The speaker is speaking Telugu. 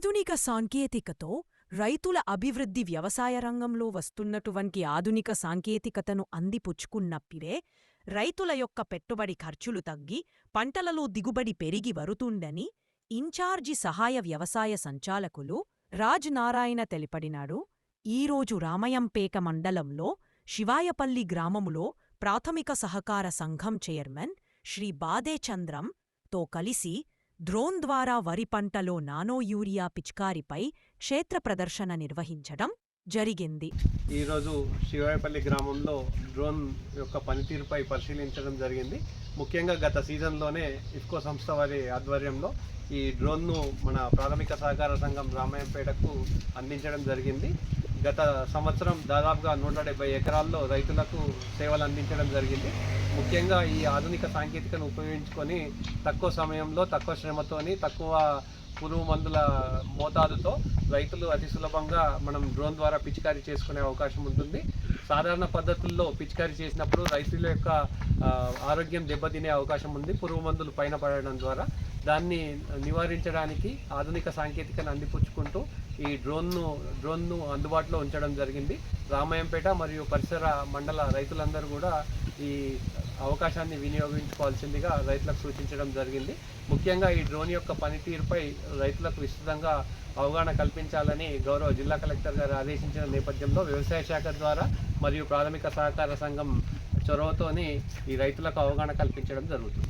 ఆధునిక సాంకేతికతో రైతుల అభివృద్ధి వ్యవసాయ రంగంలో వస్తున్నటువంటి ఆధునిక సాంకేతికతను అందిపుచ్చుకున్నప్పుడే రైతుల యొక్క పెట్టుబడి ఖర్చులు తగ్గి పంటలలో దిగుబడి పెరిగి వరుతుండని ఇన్ఛార్జి సహాయ వ్యవసాయ సంచాలకులు రాజ్ నారాయణ తెలిపడినాడు. ఈరోజు రామయంపేక మండలంలో శివాయపల్లి గ్రామములో ప్రాథమిక సహకార సంఘం చైర్మన్ శ్రీ బాదే చంద్రం తో కలిసి డ్రోన్ ద్వారా వరి పంటలో నానో యూరియా పిచికారిపై క్షేత్ర ప్రదర్శన నిర్వహించడం జరిగింది. ఈరోజు శివాయపల్లి గ్రామంలో డ్రోన్ యొక్క పనితీరుపై పరిశీలించడం జరిగింది. ముఖ్యంగా గత సీజన్లోనే ఇఫ్కో సంస్థ వారి ఆధ్వర్యంలో ఈ డ్రోన్ను మన ప్రాథమిక సహకార సంఘం రామాయంపేటకు అందించడం జరిగింది. గత సంవత్సరం దాదాపుగా నూట డెబ్బై ఎకరాల్లో రైతులకు సేవలు అందించడం జరిగింది. ముఖ్యంగా ఈ ఆధునిక సాంకేతికను ఉపయోగించుకొని తక్కువ సమయంలో తక్కువ శ్రమతోని తక్కువ పురుగు మందుల మోతాదుతో రైతులు అతి సులభంగా మనం డ్రోన్ ద్వారా పిచికారీ చేసుకునే అవకాశం ఉంటుంది. సాధారణ పద్ధతుల్లో పిచికారీ చేసినప్పుడు రైతుల యొక్క ఆరోగ్యం దెబ్బతినే అవకాశం ఉంది పురుగు మందులు పైన పడడం ద్వారా. దాన్ని నివారించడానికి ఆధునిక సాంకేతికను అందిపుచ్చుకుంటూ ఈ డ్రోన్ను డ్రోన్ను అందుబాటులో ఉంచడం జరిగింది. రామాయంపేట మరియు పరిసర మండల రైతులందరూ కూడా ఈ అవకాశాన్ని వినియోగించుకోవాల్సిందిగా రైతులకు సూచించడం జరిగింది. ముఖ్యంగా ఈ డ్రోన్ యొక్క పనితీరుపై రైతులకు విస్తృతంగా అవగాహన కల్పించాలని గౌరవ జిల్లా కలెక్టర్ గారు ఆదేశించిన నేపథ్యంలో వ్యవసాయ శాఖ ద్వారా మరియు ప్రాథమిక సహకార సంఘం చొరవతోని ఈ రైతులకు అవగాహన కల్పించడం జరుగుతుంది.